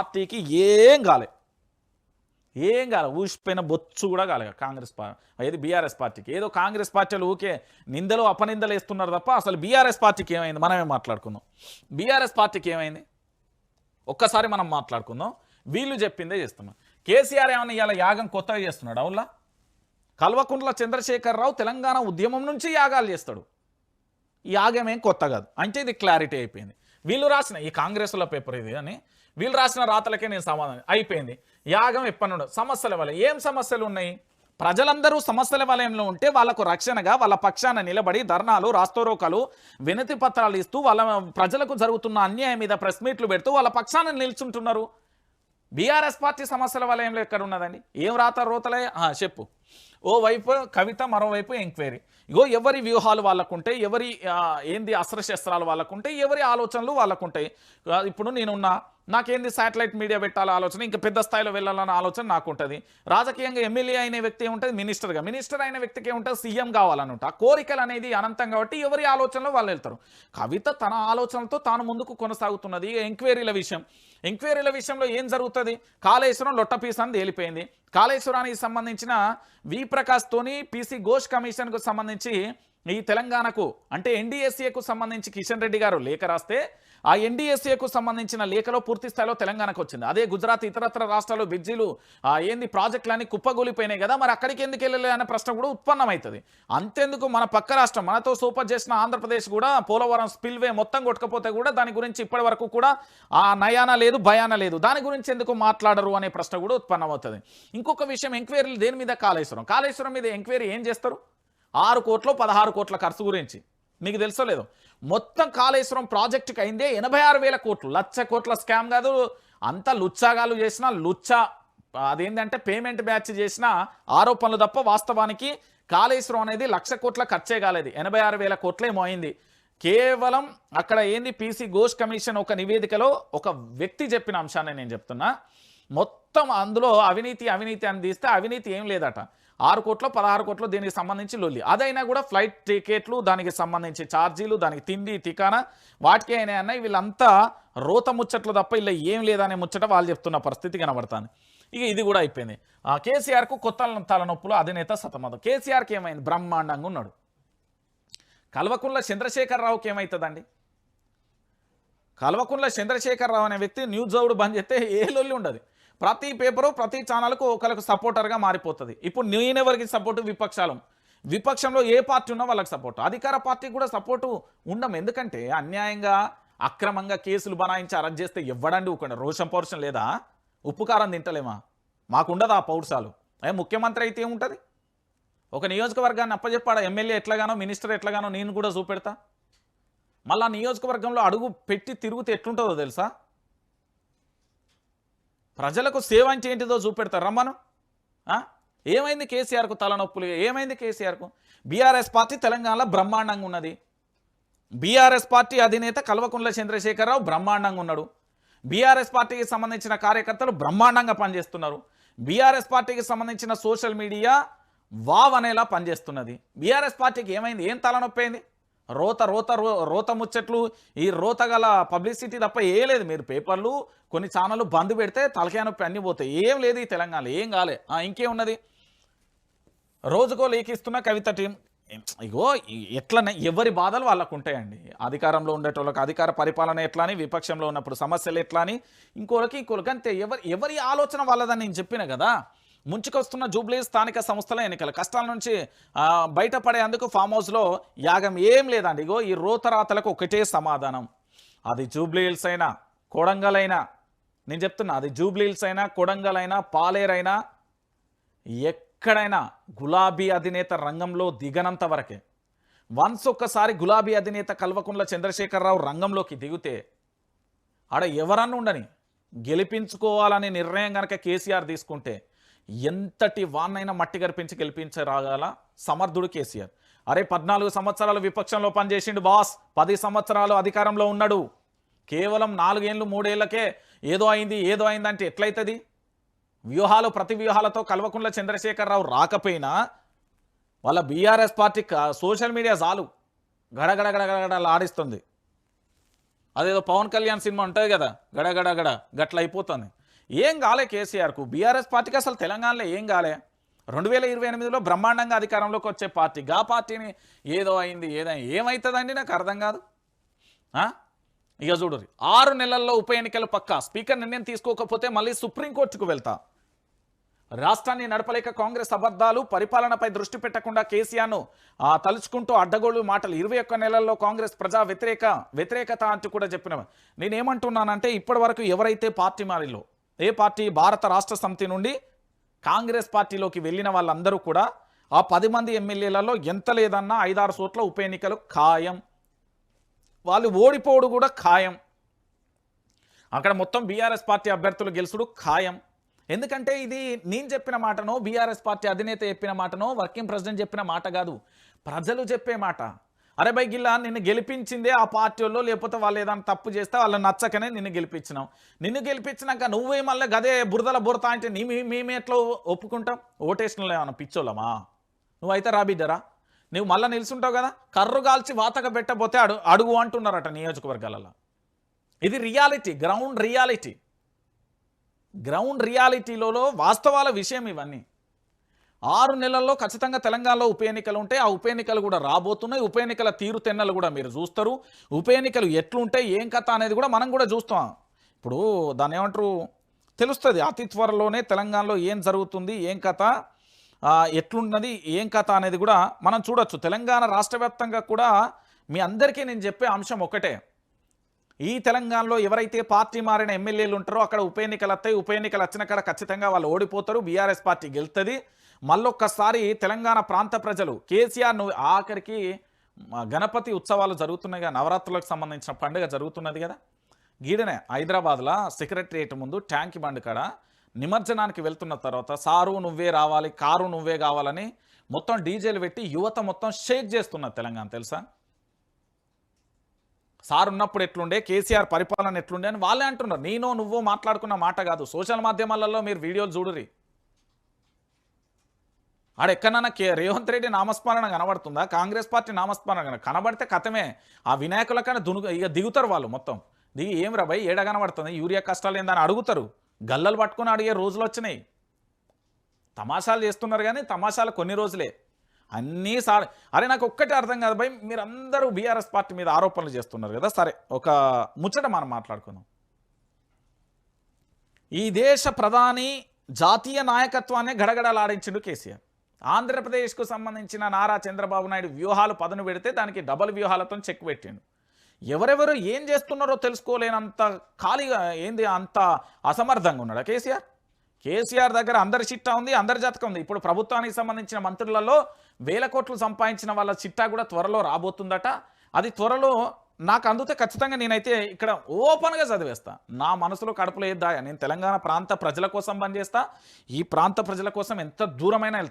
పార్టీకి ఏం కాలే. ఏం కాలే. ఊసిపోయిన బొచ్చు కూడా కాలే కాంగ్రెస్ పార్టీ ఏది బీఆర్ఎస్ పార్టీకి. ఏదో కాంగ్రెస్ పార్టీలు ఊకే నిందలు అపనిందలు వేస్తున్నారు తప్ప అసలు బీఆర్ఎస్ పార్టీకి ఏమైంది? మనమే మాట్లాడుకుందాం. బీఆర్ఎస్ పార్టీకి ఏమైంది? ఒక్కసారి మనం మాట్లాడుకుందాం. వీళ్ళు చెప్పిందే చేస్తున్నాం. కేసీఆర్ ఏమన్నా ఇవాళ యాగం కొత్తగా చేస్తున్నాడు అవులా కల్వకుంట్ల చంద్రశేఖరరావు తెలంగాణ ఉద్యమం నుంచి యాగాలు చేస్తాడు. ఈ యాగం ఏం కొత్త కాదు. అంటే ఇది క్లారిటీ అయిపోయింది. వీళ్ళు రాసిన ఈ కాంగ్రెస్లో పేపర్ ఇది అని వీళ్ళు రాసిన రాతలకే నేను సమాధానం. అయిపోయింది. యాగం ఎప్పనుండో. సమస్యల వల్ల ఏం సమస్యలు ఉన్నాయి? ప్రజలందరూ సమస్యల వలయంలో ఉంటే వాళ్ళకు రక్షణగా వాళ్ళ పక్షాన నిలబడి ధర్నాలు రాస్తోరోకలు వినతి పత్రాలు ఇస్తూ వాళ్ళ ప్రజలకు జరుగుతున్న అన్యాయం మీద ప్రెస్ మీట్లు పెడుతూ వాళ్ళ పక్షాన నిల్చుంటున్నారు. బీఆర్ఎస్ పార్టీ సమస్యల వలయంలో ఎక్కడ ఉన్నదండి? ఏం రాత రోతలే? చెప్పు. ఓ వైపు కవిత మరోవైపు ఎంక్వైరీ. ఇగో ఎవరి వ్యూహాలు వాళ్ళకుంటే ఎవరి ఏంది అస్త్రశస్త్రాలు వాళ్ళకుంటే ఎవరి ఆలోచనలు వాళ్ళకుంటాయి ఇప్పుడు నేనున్నా. నాకేంది శాటిలైట్ మీడియా పెట్టాల ఆలోచన? ఇంకా పెద్ద స్థాయిలో వెళ్ళాలన్న ఆలోచన నాకు ఉంటుంది రాజకీయంగా ఎమ్మెల్యే అయిన వ్యక్తి ఉంటుంది మినిస్టర్గా. మినిస్టర్ అయిన వ్యక్తికి ఏముంటుంది? సీఎం కావాలని ఉంటా కోరికలు అనేది అనంతం కాబట్టి ఎవరి ఆలోచనలో వాళ్ళు వెళ్తారు? కవిత తన ఆలోచనలతో తాను ముందుకు కొనసాగుతున్నది. ఎంక్వైరీల విషయం. ఎంక్వైరీల విషయంలో ఏం జరుగుతుంది? కాళేశ్వరం లొట్టపీస్ అని తేలిపోయింది. కాళేశ్వరానికి సంబంధించిన వి ప్రకాష్ తోని పీసీ ఘోష్ కమిషన్కు సంబంధించి ఈ తెలంగాణకు అంటే ఎన్డీఎస్ఏకు సంబంధించి కిషన్ రెడ్డి గారు లేఖ రాస్తే ఆ ఎన్డీఎస్ఏకు సంబంధించిన లేఖలో పూర్తి స్థాయిలో తెలంగాణకు వచ్చింది. అదే గుజరాత్ ఇతరత్ర రాష్ట్రాలు బ్రిడ్జిలు ఏంది ప్రాజెక్టులన్నీ కుప్పగూలిపోయినాయి కదా మరి అక్కడికి ఎందుకు వెళ్ళలే అనే ప్రశ్న కూడా ఉత్పన్నమవుతుంది. అంతెందుకు మన పక్క రాష్ట్రం మనతో సూపర్ చేసిన ఆంధ్రప్రదేశ్ కూడా పోలవరం స్పిల్వే మొత్తం కొట్టకపోతే కూడా దాని గురించి ఇప్పటి వరకు కూడా ఆ నయాన లేదు భయాన లేదు. దాని గురించి ఎందుకు మాట్లాడరు అనే ప్రశ్న కూడా ఉత్పన్నమవుతుంది. ఇంకొక విషయం ఎంక్వైరీలు దేని మీద కాళేశ్వరం? కాళేశ్వరం మీద ఎంక్వైరీ ఏం చేస్తారు? ఆరు కోట్లు పదహారు కోట్ల ఖర్చు గురించి. మీకు తెలుసో లేదు? మొత్తం కాళేశ్వరం ప్రాజెక్టుకి అయిందే ఎనభై ఆరు వేల కోట్లు. లక్ష కోట్ల స్కామ్ కాదు అంత లుచ్చాగాలు చేసిన లుచ్చ అదేంటంటే పేమెంట్ బ్యాచ్ చేసిన ఆరోపణలు తప్ప వాస్తవానికి కాళేశ్వరం అనేది లక్ష కోట్ల ఖర్చే కాలేదు. ఎనభై ఆరు వేల కోట్లేమో అయింది కేవలం అక్కడ ఏంది పీసీ ఘోష్ కమిషన్ ఒక నివేదికలో ఒక వ్యక్తి చెప్పిన అంశాన్ని నేను చెప్తున్నా. మొత్తం అందులో అవినీతి అవినీతి అని తీస్తే అవినీతి ఏం లేదట. ఆరు కోట్లు పదహారు కోట్లు దీనికి సంబంధించి లొల్లి. అదైనా కూడా ఫ్లైట్ టికెట్లు దానికి సంబంధించి ఛార్జీలు దానికి తిండి టికానా వాటికి అయినా అన్నాయి వీళ్ళంతా రోత ముచ్చట్లు తప్ప ఇలా ఏం లేదనే ముచ్చట వాళ్ళు చెప్తున్న పరిస్థితి కనబడుతుంది. ఇక ఇది కూడా అయిపోయింది. ఆ కేసీఆర్కు కొత్త తలనొప్పులు అధినేత సతమతం. కేసీఆర్కి ఏమైంది? బ్రహ్మాండంగా ఉన్నాడు. కల్వకుంట్ల చంద్రశేఖరరావుకి ఏమవుతుందండి కల్వకుంట్ల చంద్రశేఖరరావు అనే వ్యక్తి న్యూస్ జౌడు బంద్ చేస్తే ఏ లొల్లి ఉండదు. ప్రతి పేపరు ప్రతి ఛానల్కు ఒకరికి సపోర్టర్గా మారిపోతుంది. ఇప్పుడు నేనెవరికి సపోర్టు విపక్షాలు. విపక్షంలో ఏ పార్టీ ఉన్నా వాళ్ళకి సపోర్టు. అధికార పార్టీకి కూడా సపోర్టు ఉండం. ఎందుకంటే అన్యాయంగా అక్రమంగా కేసులు బనాయించి అరెస్ట్ చేస్తే ఇవ్వడండి ఊకండి రోషం పౌరుషం లేదా? ఉప్పు కారం తింటలేమా? మాకుండదు ఆ పౌరుషాలు? ఏ ముఖ్యమంత్రి అయితే ఏముంటుంది? ఒక నియోజకవర్గాన్ని అప్పచెప్పాడు ఎమ్మెల్యే ఎట్లాగానో మినిస్టర్ ఎట్లాగానో నేను కూడా చూపెడతా. మళ్ళా నియోజకవర్గంలో అడుగు పెట్టి తిరుగుతే ఎట్లుంటుందో తెలుసా? ప్రజలకు సేవ అంటే ఏంటిదో చూపెడతారు. రమ్మను. ఏమైంది కేసీఆర్కు తలనొప్పులు? ఏమైంది కేసీఆర్కు? బీఆర్ఎస్ పార్టీ తెలంగాణలో బ్రహ్మాండంగా ఉన్నది. బీఆర్ఎస్ పార్టీ అధినేత కల్వకుంట్ల చంద్రశేఖరరావు బ్రహ్మాండంగా ఉన్నాడు. బీఆర్ఎస్ పార్టీకి సంబంధించిన కార్యకర్తలు బ్రహ్మాండంగా పనిచేస్తున్నారు. బీఆర్ఎస్ పార్టీకి సంబంధించిన సోషల్ మీడియా వావ్ అనేలా పనిచేస్తున్నది. బీఆర్ఎస్ పార్టీకి ఏమైంది? ఏం తలనొప్పి అయింది? రోత రోత రో రోత ముచ్చట్లు ఈ రోత గల పబ్లిసిటీ తప్ప ఏ లేదు. మీరు పేపర్లు కొన్ని ఛానళ్ళు బంద్ పెడితే తలకాయ నొప్పి అన్నీ పోతాయి. ఏం లేదు ఈ తెలంగాణలో ఏం కాలే. ఇంకేమున్నది రోజుకో లేఖిస్తున్న కవిత టీం. ఇగో ఎట్లనే ఎవరి బాధలు వాళ్ళకు ఉంటాయండి. అధికారంలో ఉండేటోళ్ళకి అధికార పరిపాలన ఎట్లా అని విపక్షంలో ఉన్నప్పుడు సమస్యలు ఎట్లా అని ఇంకోళ్ళకి ఇంకోళ్ళకి అంతే. ఎవరి ఎవరి ఆలోచన వాళ్ళదని నేను చెప్పిన కదా ముంచుకొస్తున్న జూబ్లీ స్థానిక సంస్థల ఎన్నికలు. కష్టాల నుంచి బయటపడేందుకు ఫామ్ హౌస్లో యాగం ఏం లేదండి. ఇగో ఈ రోతరాతలకు ఒకటే సమాధానం. అది జూబ్లీ హిల్స్ అయినా కొడంగల్ అయినా నేను చెప్తున్నా అది జూబ్లీ హిల్స్ అయినా కొడంగల్ అయినా పాలేరైనా ఎక్కడైనా గులాబీ అధినేత రంగంలో దిగనంత వరకే. వన్స్ ఒక్కసారి గులాబీ అధినేత కల్వకుంట్ల చంద్రశేఖరరావు రంగంలోకి దిగితే ఆడ ఎవరన్నా ఉండని గెలిపించుకోవాలనే నిర్ణయం కనుక కేసీఆర్ తీసుకుంటే ఎంతటి వాన్నైనా మట్టి గరిపించి గెలిపించరాగల సమర్థుడు కేసీఆర్. అరే పద్నాలుగు సంవత్సరాలు విపక్షంలో పనిచేసిండు బాస్ పది సంవత్సరాలు అధికారంలో ఉన్నాడు. కేవలం నాలుగేళ్ళు మూడేళ్ళకే ఏదో అయింది ఏదో అయిందంటే ఎట్లయితుంది? వ్యూహాలు ప్రతి వ్యూహాలతో కల్వకుంట్ల చంద్రశేఖరరావు రాకపోయినా వాళ్ళ బీఆర్ఎస్ పార్టీ సోషల్ మీడియా చాలు గడగడ ఆడిస్తుంది. అదేదో పవన్ కళ్యాణ్ సినిమా ఉంటుంది కదా? గడగడగడ గట్ల అయిపోతుంది ఏం కాలే కేసీఆర్కు? బీఆర్ఎస్ పార్టీకి అసలు తెలంగాణలో ఏం కాలే? రెండు వేల ఇరవై ఎనిమిదిలో బ్రహ్మాండంగా అధికారంలోకి వచ్చే పార్టీ. గా పార్టీని ఏదో అయింది ఏదైంది ఏమవుతుందండి నాకు అర్థం కాదు. ఇక చూడు ఆరు నెలల్లో ఉప ఎన్నికలు పక్కా. స్పీకర్ నిర్ణయం తీసుకోకపోతే మళ్ళీ సుప్రీంకోర్టుకు వెళ్తా. రాష్ట్రాన్ని నడపలేక కాంగ్రెస్ అబద్ధాలు పరిపాలనపై దృష్టి పెట్టకుండా కేసీఆర్ను తలుచుకుంటూ అడ్డగోళ్ళు మాటలు. ఇరవై ఒక్క నెలల్లో కాంగ్రెస్ ప్రజా వ్యతిరేక వ్యతిరేకత అంటూ కూడా చెప్పిన నేనేమంటున్నానంటే ఇప్పటి వరకు ఎవరైతే పార్టీ మారిలో ఏ పార్టీ భారత రాష్ట్ర సమితి నుండి కాంగ్రెస్ పార్టీలోకి వెళ్ళిన వాళ్ళందరూ కూడా ఆ పది మంది ఎమ్మెల్యేలలో ఎంత లేదన్నా ఐదారు చోట్ల ఉప ఎన్నికలు ఖాయం. వాళ్ళు ఓడిపోవడు కూడా ఖాయం. అక్కడ మొత్తం బీఆర్ఎస్ పార్టీ అభ్యర్థులు గెలుచుడు ఖాయం. ఎందుకంటే ఇది నేను చెప్పిన మాటనో బీఆర్ఎస్ పార్టీ అధినేత చెప్పిన మాటనో వర్కింగ్ ప్రెసిడెంట్ చెప్పిన మాట కాదు. ప్రజలు చెప్పే మాట. అరే బై గిల్లా నిన్ను గెలిపించిందే ఆ పార్టీ వాళ్ళు లేకపోతే వాళ్ళు ఏదైనా తప్పు చేస్తే వాళ్ళు నచ్చకనే నిన్ను గెలిపించినాం నిన్ను గెలిపించినాక నువ్వే మళ్ళీ గదే బురదల బురత అంటే నీ మేము ఎట్లా ఒప్పుకుంటాం ఓటేషన్లో ఏమన్నా పిచ్చోళ్ళమా? నువ్వైతే రాబిడ్డరా నువ్వు మళ్ళీ నిలుచుంటావు కదా? కర్రు కాల్చి వాతక పెట్టబోతే అడు అడుగు అంటున్నారట నియోజకవర్గాలలో. ఇది రియాలిటీ గ్రౌండ్ రియాలిటీ. గ్రౌండ్ రియాలిటీలలో వాస్తవాల విషయం ఇవన్నీ. ఆరు నెలల్లో ఖచ్చితంగా తెలంగాణలో ఉప ఎన్నికలు ఉంటే ఆ ఉప ఎన్నికలు కూడా రాబోతున్నాయి. ఉప ఎన్నికల తీరుతెన్నలు కూడా మీరు చూస్తారు. ఉప ఎన్నికలు ఎట్లుంటాయి ఏం కథ అనేది కూడా మనం కూడా చూస్తాం. ఇప్పుడు దాన్ని ఏమంటారు? తెలుస్తుంది. అతి త్వరలోనే తెలంగాణలో ఏం జరుగుతుంది ఏం కథ ఎట్లున్నది ఏం కథ అనేది కూడా మనం చూడొచ్చు. తెలంగాణ రాష్ట్ర కూడా మీ అందరికీ నేను చెప్పే అంశం ఒకటే. ఈ తెలంగాణలో ఎవరైతే పార్టీ మారిన ఎమ్మెల్యేలు ఉంటారో అక్కడ ఉప ఎన్నికలు వస్తాయి. ఉప ఎన్నికలు వచ్చిన కాడ ఖచ్చితంగా వాళ్ళు ఓడిపోతారు. బీఆర్ఎస్ పార్టీ గెలుస్తుంది మళ్ళొక్కసారి తెలంగాణ ప్రాంత ప్రజలు కేసీఆర్ నువ్వు ఆఖరికి గణపతి ఉత్సవాలు జరుగుతున్నాయి కదా నవరాత్రులకు సంబంధించిన పండుగ జరుగుతున్నది కదా. గీడనే హైదరాబాద్లో సెక్రటరియట్ ముందు ట్యాంక్ బండ్ కాడ నిమజ్జనానికి వెళ్తున్న తర్వాత సారు నువ్వే రావాలి కారు నువ్వే కావాలని మొత్తం డీజేలు పెట్టి యువత మొత్తం షేక్ చేస్తున్నది తెలంగాణ తెలుసా? సార్ ఉన్నప్పుడు ఎట్లుండే కేసీఆర్ పరిపాలన ఎట్లుండే అని వాళ్ళే అంటున్నారు. నేను నువ్వు మాట్లాడుకున్న మాట కాదు. సోషల్ మాధ్యమాలలో మీరు వీడియోలు చూడరి ఆడ ఎక్కడన్నా కే రేవంత్ రెడ్డి నామస్మరణ కనబడుతుందా? కాంగ్రెస్ పార్టీ నామస్మరణ కన- కనబడితే కథమే. ఆ వినాయకుల కన్నా దును ఇక దిగుతారు వాళ్ళు మొత్తం. దిగి ఏం రాబాయి ఏడ కనబడుతుంది? యూరియా కష్టాలు ఏందని అడుగుతారు. గల్లలు పట్టుకుని అడిగే రోజులు వచ్చినాయి. తమాషాలు చేస్తున్నారు కానీ తమాషాలు కొన్ని రోజులే. అన్నీ సార్. అరే నాకు ఒక్కటే అర్థం కాదు భయ్. మీరందరూ బీఆర్ఎస్ పార్టీ మీద ఆరోపణలు చేస్తున్నారు కదా. సరే ఒక ముచ్చట మనం మాట్లాడుకుందాం. ఈ దేశ ప్రధాని జాతీయ నాయకత్వాన్ని గడగడలాడించిండు కేసీఆర్. ఆంధ్రప్రదేశ్కు సంబంధించిన నారా చంద్రబాబు నాయుడు వ్యూహాలు పదను పెడితే దానికి డబల్ వ్యూహాలతో చెక్ పెట్టిండు. ఎవరెవరు ఏం చేస్తున్నారో తెలుసుకోలేనంత ఖాళీగా ఏంది అంత అసమర్థంగా ఉన్నాడా కేసీఆర్? కేసీఆర్ దగ్గర అందరి చిట్టా ఉంది అందరి జాతకం ఉంది. ఇప్పుడు ప్రభుత్వానికి సంబంధించిన మంత్రులలో వేల కోట్లు సంపాదించిన వాళ్ళ చిట్టా కూడా త్వరలో రాబోతుందట. అది త్వరలో నాకు అందుతే ఖచ్చితంగా నేనైతే ఇక్కడ ఓపెన్గా చదివేస్తా. నా మనసులో కడుపులో ఏద్దాయా నేను తెలంగాణ ప్రాంత ప్రజల కోసం పనిచేస్తా. ఈ ప్రాంత ప్రజల కోసం ఎంత దూరమైనా వెళ్తా.